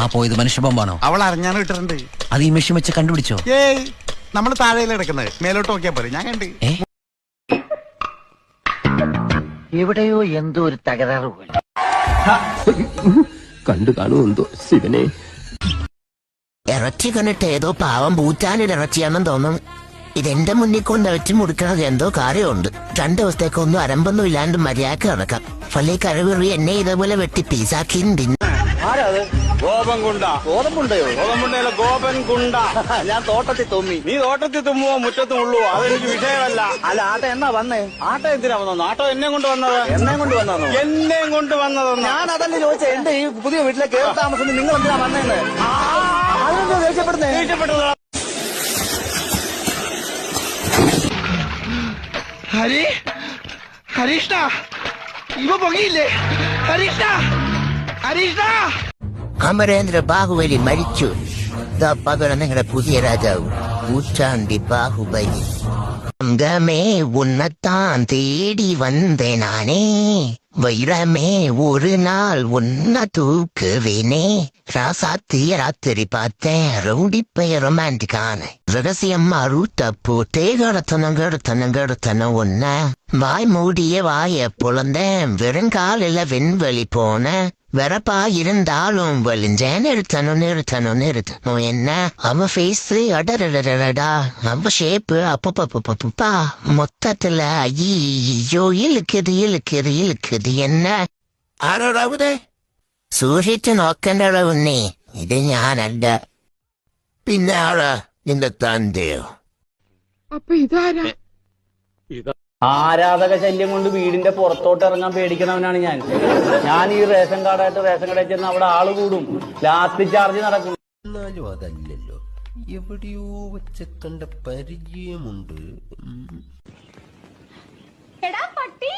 ആ പോയത് മനുഷ്യബോംബാണോ അവൾ അറിഞ്ഞാണ് ഇട്ടിട്ടുണ്ട്. അത് ഈ മെഷീൻ വെച്ച് കണ്ടുപിടിച്ചോ? ഏയ് നമ്മൾ താഴെ കിടക്കുന്നത്. മേലോട്ട് നോക്കിയാ പോലെ ഞാൻ കണ്ട്. എവിടെയോ എന്തോ ഒരു തകരാറ് പോലെ. കണ്ടു കാണൂ എന്തോ ശിവനെ? ഇറച്ചി കണ്ടിട്ട് ഏതോ പാവം പൂറ്റാനിൽ ഇറച്ചിയാണെന്ന് തോന്നുന്നു. ഇതെന്റെ മുന്നിൽ കൊണ്ട് വെച്ച് മുടുക്കണത് എന്തോ കാര്യമുണ്ട്. രണ്ടു ദിവസത്തേക്കൊന്നും അരമ്പൊന്നും ഇല്ലാണ്ട് മര്യാദയ്ക്ക് നടക്കാം. പള്ളി കഴിവറി എന്നെ ഇതേപോലെ വെട്ടി പീസാക്കിയും തിന്നു. ഗോപൻകുണ്ട. ഗോതമ്പുണ്ടയോ ഗോതമ്പുണ്ടല്ലോ ഗോപൻ കുണ്ട ഞാൻ തോട്ടത്തിൽ തുമ്മി. നീ തോട്ടത്തിൽ തുമ്മുവോ മുറ്റത്തും ഉള്ളുവോ? അതെനിക്ക് വിഷയമല്ല. അല്ല ആട്ട എന്നാ വന്നേ? ആട്ട എന്തിനാ വന്നു ആട്ടോ എന്നെ കൊണ്ട് വന്നത്? എന്നെ കൊണ്ട് വന്നതോ എന്നെ കൊണ്ട് വന്നതെന്ന്? ഞാൻ അതല്ല ചോദിച്ചേ എന്റെ ഈ പുതിയ വീട്ടിലെ കയറി താമസം നിങ്ങൾ എന്തിനാ വന്നേന്ന്? അതിനെന്താ ദേഷ്യപ്പെടുന്നേ? ദേഷ്യപ്പെട്ടത് ഹരി ഹരീഷ്ണ ഇവ പൊങ്ങിയില്ലേ? ഹരീഷ്ണ ഹരീഷ്ണ! അമരേന്ദ്ര ബാഹുബലി മരിച്ചു പകരം നിങ്ങളുടെ പുതിയ രാജാവ് നൂറ്റാണ്ടി ബാഹുബലി தங்கமே உன்னைத்தான் தேடி வந்தேன் நானே. வைரமே ஒரு நாள் உன்னை தூக்குவேனே. ராசாத்திய ராத்திரி பார்த்தேன். ரவுடி பெயர் ரொமான்டிக்கான. ரகசியம்மா ரூத்த போட்டே கடத்தனம் கடத்தனம் கடத்தனம் ஒன்ன வாய் மூடிய வாய புலந்தேன். வெறுங்காலில விண்வெளி போன. வெறப்பா இருந்தாலும் வலிஞ்சேன் நிறுத்தணும் நிறுத்தணும் நிறுத்தணும் என்ன அவ ஃபேஸ் அடரடடடா அவ ஷேப்பு அப்பப்பப்பப்பா மொத்தத்துல ஐயோ இழுக்குது இழுக்குது இழுக்குது என்ன ആരോടാവിടെ സൂക്ഷിച്ചു നോക്കേണ്ട ഉണ്ണി ഇത് ഞാനല്ല പിന്നെ ആളാ നിന്റെ തന്തയോ ആരാധക ശല്യം കൊണ്ട് വീടിന്റെ പുറത്തോട്ട് ഇറങ്ങാൻ പേടിക്കണവനാണ് ഞാൻ. ഞാൻ ഈ റേഷൻ കാർഡായിട്ട് റേഷൻ കടയിൽ ചെന്ന് അവിടെ ആൾ കൂടും. ലാസ്റ്റ് ചാർജ് നടക്കും. എന്നാലും അതല്ലല്ലോ. എവിടെയോ വെച്ച കണ്ട പരിചയമുണ്ട് എടാ പട്ടി.